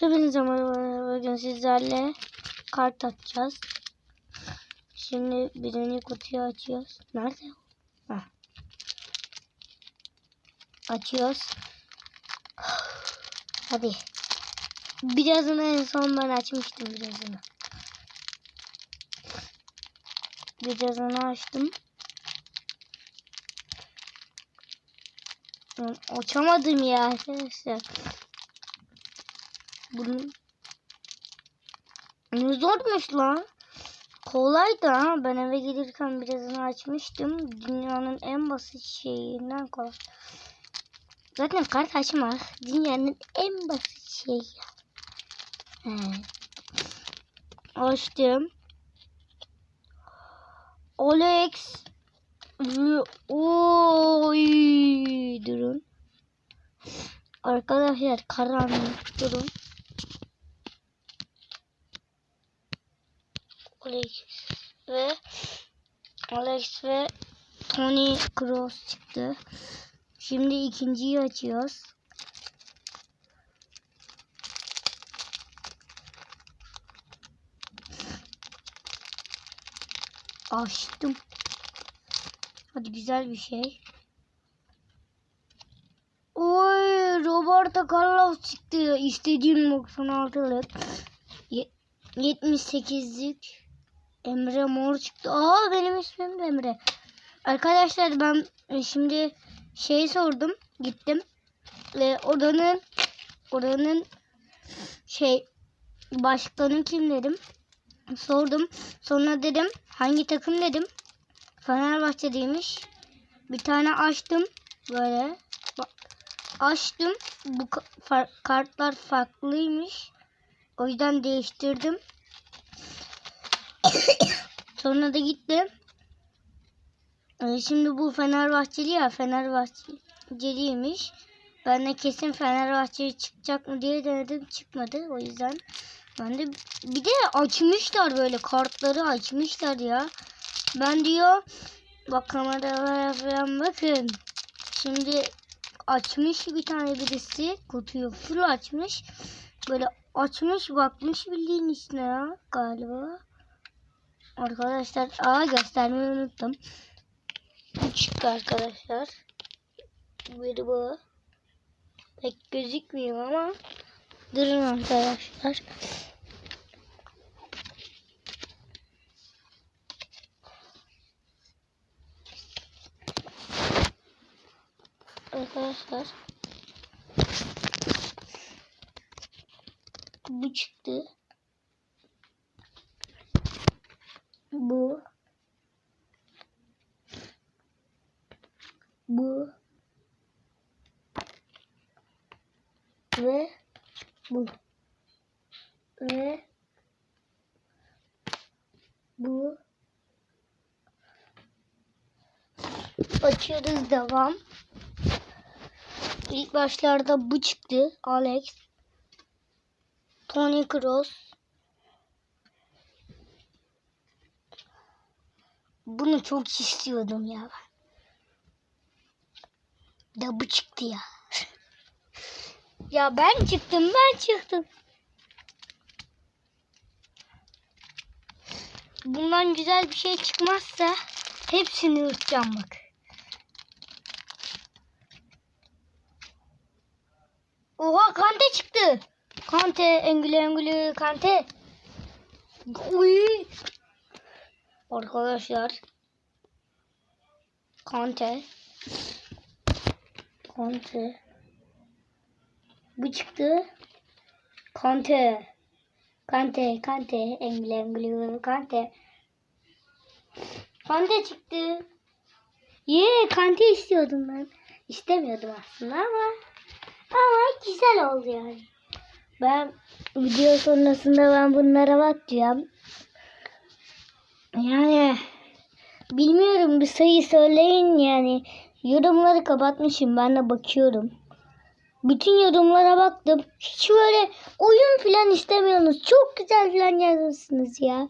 Hepinize merhaba. Bugün sizlerle kart atacağız. Şimdi birinci kutuyu açıyoruz. Nerede? Heh. Açıyoruz. Hadi. Birazını en son ben açmıştım birazını. Birazını açtım. Açamadım ya. Bunun ne zormuş lan. Kolaydı ha. Ben eve gelirken birazını açmıştım. Dünyanın en basit şeyinden kolay. Zaten kart açmak dünyanın en basit şeyi. Açtım. Alex. Oy durun. Arkadaşlar karanlık durun. Alex ve Alex ve Tony Cross çıktı. Şimdi ikinciyi açıyoruz. Açtım. Hadi güzel bir şey. Oy Roberto Carlos çıktı. İstediğim 96'lık. Ye- 78'lik. Emre Mor çıktı. Aa benim ismim Emre. Arkadaşlar ben e, şimdi şey sordum. Gittim. Ve oranın oranın şey başkanı kim dedim. Sordum. Sonra dedim hangi takım dedim. Fenerbahçe'deymiş. Bir tane açtım böyle. Açtım. Bu kartlar farklıymış. O yüzden değiştirdim. Sonra da gittim. Ee, şimdi bu Fenerbahçeli ya Fenerbahçeliymiş. Ben de kesin Fenerbahçe çıkacak mı diye denedim çıkmadı. O yüzden ben de bir de açmışlar böyle kartları açmışlar ya. Ben diyor bak kameralara falan bakın. Şimdi açmış bir tane birisi kutuyu full açmış. Böyle açmış bakmış bildiğin içine ya galiba. Arkadaşlar aa göstermeyi unuttum. Bu çıktı arkadaşlar. Biri bu. Pek gözükmüyor ama durun arkadaşlar. Arkadaşlar bu çıktı. Bu. Bu. Ve bu. Ve bu. Açıyoruz devam. İlk başlarda bu çıktı Alex. Tony Kroos bunu çok istiyordum ya da bu çıktı ya Ya ben çıktım ben çıktım. Bundan güzel bir şey çıkmazsa hepsini ırkacağım bak. Oha Kante çıktı. Kante, Engülü Engülü Kante. Uy. Arkadaşlar. Kante. Kante. Bu çıktı. Kante. Kante, Kante, Engli, Engli, Kante. Kante çıktı. Ye, Kante istiyordum ben. İstemiyordum aslında ama ama güzel oldu yani. Ben video sonrasında ben bunlara bakacağım. Yani bilmiyorum bir sayı söyleyin yani. Yorumları kapatmışım ben de bakıyorum. Bütün yorumlara baktım. Hiç böyle oyun falan istemiyorsunuz. Çok güzel falan yazmışsınız ya.